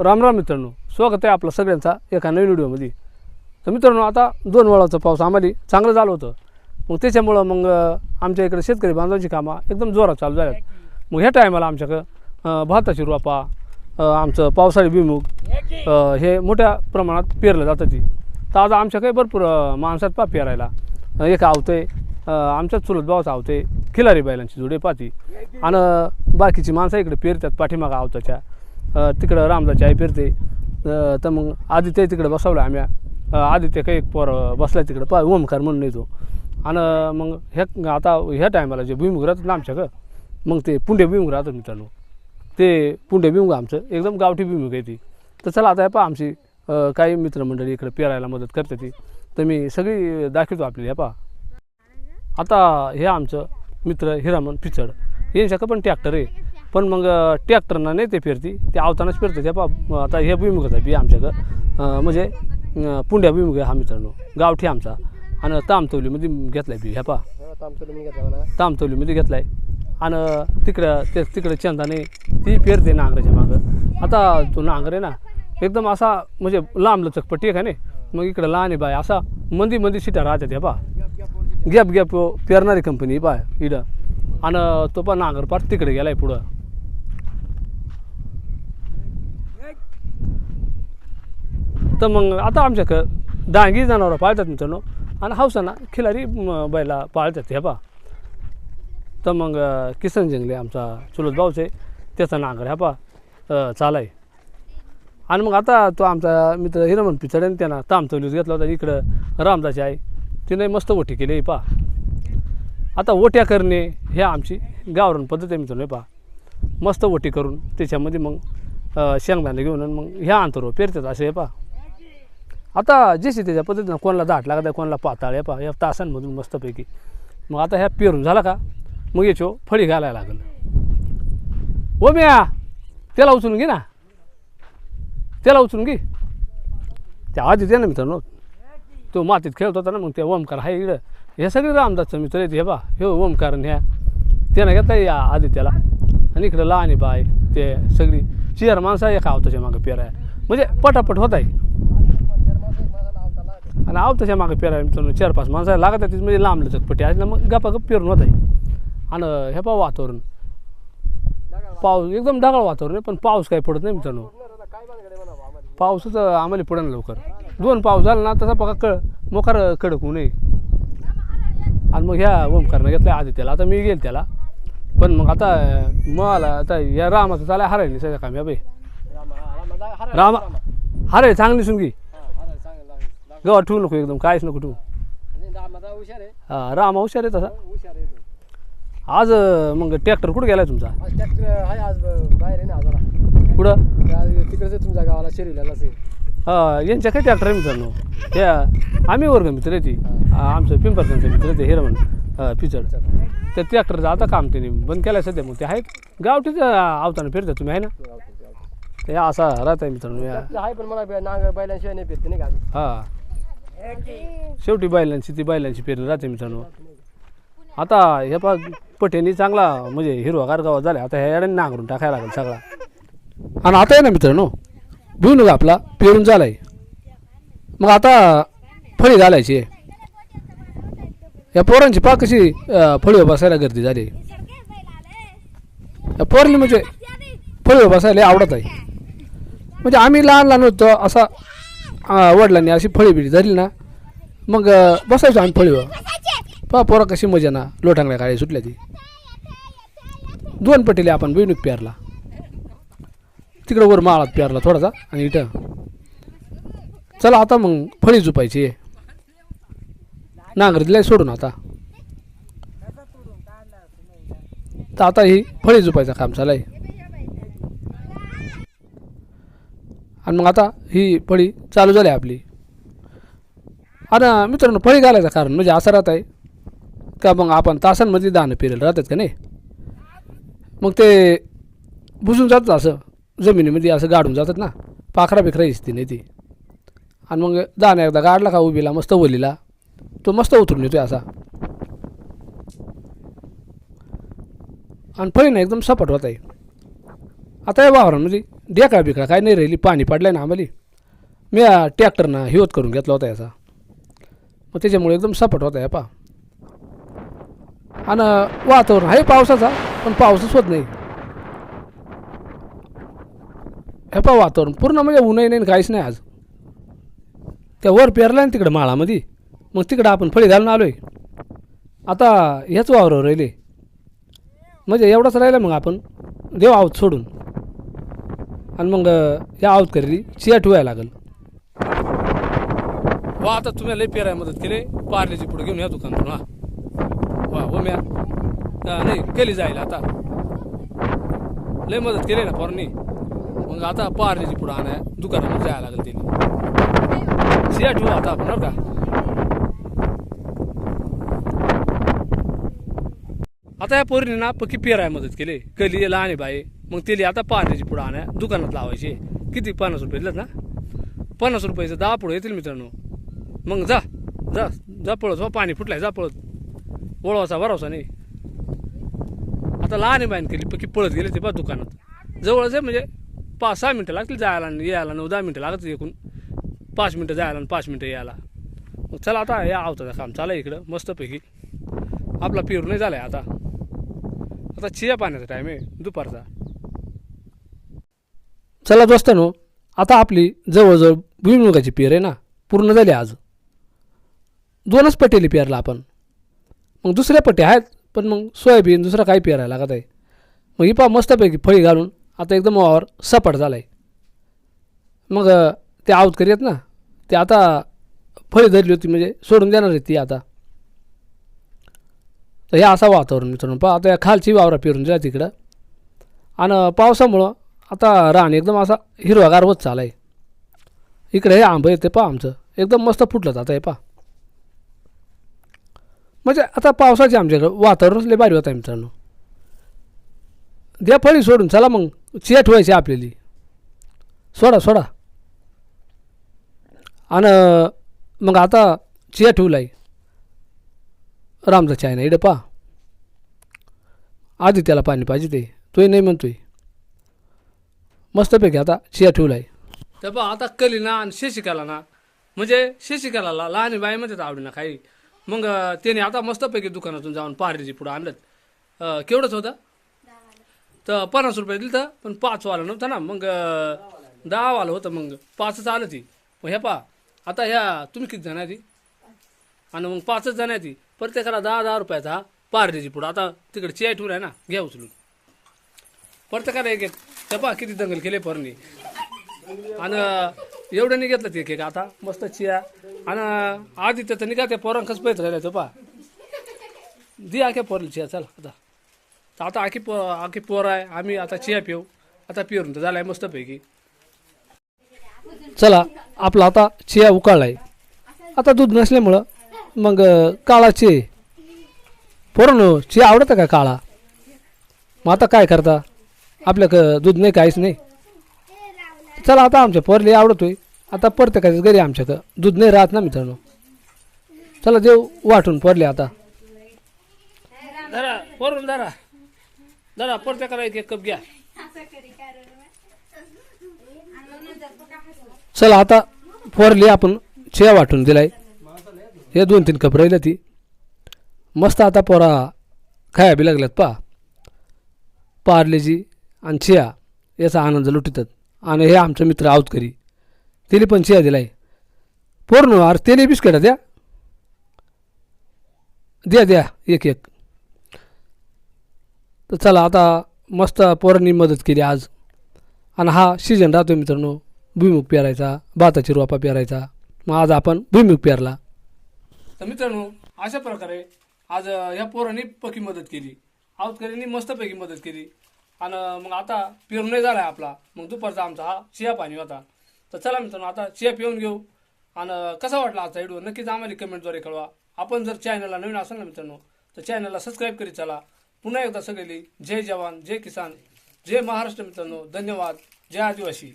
राम राम मित्रांनो स्वागत आहे आपलं सगळ्यांचा एका नवीन व्हिडिओमध्ये. तर मित्रांनो आता दोन वेळाचं पाऊस आम्हाला चांगलं झालं होतं. मग त्याच्यामुळं मग आमच्या इकडे शेतकरी बांधवांची कामं एकदम जोरात चालू झाल्यात. मग ह्या टायमाला आमच्याकडं भाताची रोपा आमचं पावसाळी भुईमुग हे मोठ्या प्रमाणात पेरलं जातं ती. तर आज आमच्याकडे भरपूर माणसात पा पेरायला. एक आवतंय आमच्याच चुलत भावाचं आवते खिलारी बैलांची जोडे पाती आणि बाकीची माणसं इकडे पेरतात पाठीमागं आवताच्या. तिकडं रामदाची आई फिरते. तर मग आदित्य तिकडे बसवलं आम्ही. आदित्य काही पोर बसला तिकडं. पा ओमकार म्हणून येतो. आणि मग ह्या आता ह्या टायमाला जे भुईमुग राहतात ना आमच्याकडं मग ते पुंडे भुईमुग राहतात मित्रांनो. ते पुंडे भुईमुग आमचं. एकदम गावठी भुईमुग आहे ती. तर चला आता पहा आमची काही मित्रमंडळी इकडे पेरायला मदत करते ती. तर मी सगळी दाखवतो आपली ह्या पहा. आता हे आमचं मित्र हिरामन पिचड. यांच्याकडं पण ट्रॅक्टर आहे. पण मग ट्रॅक्टरनं नाही ते फिरती. ते आवतानाच फिरतं. त्या पा आता हे भुईमुगाचा बी आमच्याकडं. म्हणजे पुंड्या भुईमुग आहे हा मित्रांनो. गावठी आमचा. आणि तामतवलीमध्ये घेतला बी ह्या पा. तामतवलीमध्ये घेतला आहे आणि तिकडं ते तिकडं चंदाने ती फिरते नांगराच्या मागं. आता तो नांगर आहे ना एकदम असा म्हणजे लांब लचक पट्टी आहे का नाही? मग इकडं लहान आहे बाय असा मंदी मंदी शिट्या राहतात ह्या पा. गॅप गॅप पेरणारी कंपनी पाय इडं आणि तो पण नांगर पार तिकडे गेलाय पुढं. तर मग आता आमच्याकडं डांगी जनावरं पाळतात मित्रांनो. आणि हौसाना खिलारी बैला पाळतात हे पा तर मग किसन जिंगले आमचा चुलत भाऊच आहे त्याचा नांगर ह्या पा चालाय. आणि मग आता तो आमचा मित्र हिरमन पिचड्याने त्यांना तामतवलीच घेतला होता इकडं रामदाची आई. तिने मस्त ओटी केली पा आता ओट्या करणे हे आमची गावरण पद्धत आहे मित्रांनो पहा. पा मस्त ओटी करून त्याच्यामध्ये मग शेंगदाणे घेऊन आणि मग ह्या अंतर पेरतात असे हे पा आता जशी त्याच्या पद्धतीनं कोणाला दाट लागत आहे कोणाला पाताळ हे पा या तासांमधून मस्तपैकी. मग आता ह्या पेरून झाला का? मग याचो फळी घालायला लागल. ओ म्या त्याला उचलून घे ना. त्याला उचलून घे. त्या आधी ते ना मित्रांनो. तो मातीत खेळत होता ना मग ते ओमकार हा इकडं. हे सगळे रामदासचं मित्र आहेत हे बा हे ओमकार ह्या. त्यानं घेता या आधी त्याला आणि इकडं लहान बाय ते सगळी. चेअर माणसं एका आवताच्या मागं पेराय. म्हणजे पटापट होत आहे. आणि आवताच्या मागं मी मित्रांनो चार पाच माणसं लागत आहेत म्हणजे लांब लचक पट्टी आहे ना मग गप्पा गप पेरून होत आहे. आणि हे पा वातावरण. पाऊस एकदम ढगाळ वातावरण आहे पण पाऊस काही पडत नाही मित्रांनो. पाऊसच आम्हाला पडेल लवकर. दोन पाऊस झाला ना तसा बघा कळ मोकार कडक होऊ नये. आणि मग ह्या ओमकारनं घेतला आधी त्याला आता मी गेल त्याला. पण मग आता मला आता या रामाचं चालाय हरायला सगळ्या काम या बाई रामा हराय चांगली सुंगी. गव्हा ठेवू नको एकदम काहीच नको ठेवू. हुशार आहे. हा रामा हुशार आहे तसा. हुशार आहे तो. आज अं, मग ट्रॅक्टर कुठं गेलाय तुमचा? आज ट्रॅक्टर आहे आज ब- बाहेर आहे ना आजारा. कुठं? आज तिकडेच आहे तुमच्या गावाला शरीराला असेल हा यांच्या काय ट्रॅक्टर आहे मित्रांनो? त्या आम्ही वर्ग मित्र आहे ती. हा, आमचं पिंपरकनचे मित्र आहे ते हिरमन हा, पिचड. त्या ट्रॅक्टरचं आता काम त्यांनी बंद केलं सध्या मग ते आहेत गावठीच आवताना फिरतात तुम्ही आहे ना? ते असा राहत आहे मित्रांनो या. आहे पण मला बे- नांगर बैलांशिवाय नाही फिरते नाही का आम्ही? हा. शेवटी बैलांची ती बैलांची पेरणी राहते मित्रांनो. आता हे पा पटेनी चांगला म्हणजे हिरवागार गावात झाला आता ह्या याड्याने नांगरून टाकायला लागेल सगळा. आणि आता आहे ना मित्रांनो भुईमुग आपला पेरून झालाय. मग आता फळी घालायची या पोरांची पा कशी अं, फळीवर बसायला गर्दी झाली. या पोरली म्हणजे फळीवर बसायला आवडत आहे. म्हणजे आम्ही लहान लहान होतो असा वडिलांनी अशी फळी बिळी धरली ना मग बसायचो आम्ही फळीवर. पहा पोरा कशी मजा ना लोटांगल्या काळी सुटल्या ती. दोन पटेले आपण बेनुक प्यारला. तिकडं वर माळात प्यारला थोडासा आणि इथं. चला आता मग फळी झुपायची आहे. नांगर दिलाय सोडून आता. तर आता ही फळी झुपायचं काम चालू आहे. आणि मग आता ही फळी चालू झाली आपली. आणि मित्रांनो फळी घालायचं कारण म्हणजे असं राहत आहे का मग आपण तासांमध्ये दाणं पेरेल राहतात का नाही? मग ते बुजून जातात असं जमिनीमध्ये असं गाडून जातात ना पाखरा बिखरा दिसते नाही ती. आणि मग दाणा एकदा गाडला का उभीला मस्त वलीला तो मस्त उतरून येतोय असा. आणि फळी ना एकदम सपाट होत आहे. आता या वावरांमध्ये डेका बिकडा काय नाही राहिली पाणी पडलं ना आम्हाला. मी ट्रॅक्टरनं हिवत करून घेतला होता याचा. मग त्याच्यामुळे एकदम सपाट होता या पा. आणि वातावरण आहे पावसाचा पण पाऊसच होत नाही. हे पा वातावरण पूर्ण म्हणजे ऊनही नाही आणि काहीच नाही आज. त्या वर पेरला ना तिकडं माळामध्ये मग तिकडं आपण फळी घालून आलो आहे आता ह्याच वावरावर राहिले. म्हणजे एवढंच राहिलं मग आपण. देव आहोत सोडून. आणि मग या आहोत करी चिया ठेवायला लागल. वा आता तुम्ही लय पेराय मदत केली. पार्लेची पुढे घेऊन या दुकानातून हा. वा हो म्या नाही केली जाईल आता. लय मदत केली ना पोरणी मग आता पार्लेची पुढे आणाय दुकानामध्ये जायला लागेल तिने. चिया ठेवू आता आपण का. आता या पोरीने ना पक्की पेराय मदत केली. कली लहान आहे बाई. मग त्याला आता पाण्याची पुढं आणा. दुकानात लावायची. किती? पन्नास रुपये दिलं ना? पन्नास रुपयाचं दहा पुढं येतील मित्रांनो. मग जा. जा. जा पळत. हो पाणी फुटलाय. जा पळत. ओळवासा भरावसा नाही. आता लहान आहे बाईन केली पक्की पळत गेले ते बा दुकानात. जवळच आहे म्हणजे पाच सहा मिनटं लागतील जायला आणि यायला. नऊ दहा मिनटं लागतील एकूण. पाच मिनटं जायला आणि पाच मिनटं यायला. मग चला आता या आवताचं काम. चाला इकडं. मस्तपैकी. आपला पेरू नाही झाला आहे आता. आता चिया पाण्याचा टाईम आहे. दुपारचा. चला दोस्तानो आता आपली जवळजवळ भुईमुगाची पेर आहे ना पूर्ण झाली आज. दोनच पटेली पेरला आपण. मग दुसऱ्या पट्ट्या आहेत पण मग सोयाबीन दुसरा काही पेरायला लागत आहे? मग ही पा मस्तपैकी फळी घालून आता एकदम वावर सपाट झाला आहे मग ते आवत करीत ना ते आता फळी धरली होती म्हणजे सोडून देणार आहे ती आता. तर हे असा वातावरण मित्रांनो पहा आता या खालची वावरा पेरून जा तिकडं आणि पावसामुळं आता रान एकदम असा हिरवागार होत चालाय इकडे हे आंबं येते पहा आमचं. एकदम मस्त फुटलं जातं हे पहा. म्हणजे आता पावसाचे आमच्याकडं वातावरणच लय भारी होत आहे मित्रांनो. द्या फळी सोडून चला मग. चिया व्हायची आपल्याली. सोडा सोडा. आणि मग आता चिया ठेवलाय. रामचा चायना नाही इडं पा आधी त्याला पाणी पाहिजे ते. तोही नाही म्हणतोय. मस्तपैकी आता चिया आहे तर पहा आता कली ना आणि शशिकाला ना म्हणजे शशिकाला लहान बाई म्हणतात आवडना काही मग त्याने आता मस्तपैकी दुकानातून जाऊन पारडीची पुढं आणलं केवढंच होतं? तर पन्नास रुपये दिलं तर पण पाच वाला नव्हतं ना. मग दहा वाला होतं मग पाचच आलं ती. मग ह्या पा आता ह्या तुम्ही किती जण आहे ती? आणि मग पाचच जण आहे ती. प्रत्येकाला दहा दहा रुपयाचा पारडीची पुढं. आता तिकडे चिया ठेवून आहे ना घ्या उचलून. परत एक एक तपा किती दंगल केले परनी? आणि एवढं नाही घेतलं ते केक आता मस्त चिया. आणि आधी तर निघा त्या पोरांकच पैत राहिलं तपा पा दे आख्या पोरली चिया चल आता. तर आता आखी पो आखी पोर आहे आम्ही आता चिया पिऊ. आता पिरून तर झालाय मस्तपैकी. चला आपला आता चिया उकाळलाय. आता दूध नसल्यामुळं मग काळा चे पोरण चिया आवडतं का काळा? मग आता काय करता? आपल्याकडं दूध नाही काहीच नाही. चला आता आमच्या पोरले आवडतोय. आता प्रत्येकाच्याच घरी आमच्याकडं दूध नाही राहत ना मित्रांनो. चला देऊ वाटून पोरले आता. धरा पोरून धरा. धरा प्रत्येकाला एक एक कप घ्या. चला आता पोरली आपण चिया वाटून दिलाय. हे दोन तीन कप राहिलं ती. मस्त आता पोरा खाया बी लागल्यात पा. पार्लेजी आणि चिया याचा आनंद लुटतात. आणि हे आमचा मित्र आऊतकरी त्याने पण चिया दिलाय. पूर्ण अरे त्याने बिस्किट द्या. द्या द्या एक एक. तर चला आता मस्त पोरांनी मदत केली आज. आणि हा सीजन राहतो मित्रांनो भुईमुग पेरायचा भाताची रोपा पेरायचा. मग आज आपण भुईमुग पेरला. तर मित्रांनो अशा प्रकारे आज ह्या पोरांनी पक्की मदत केली. आऊतकरींनी मस्तपैकी मदत केली. आणि मग आता पिऊन नाही झाला आपला. मग दुपारचा आमचा हा चिया पाणी होता. तर चला मित्रांनो आता चिया पिऊन घेऊ. आणि कसा वाटला आजचा व्हिडिओ नक्कीच आम्हाला कमेंटद्वारे कळवा. आपण जर चॅनलला नवीन असाल ना मित्रांनो तर चॅनलला सबस्क्राईब करीत चला. पुन्हा एकदा सगळी जय जवान जय किसान जय महाराष्ट्र मित्रांनो. धन्यवाद. जय आदिवासी.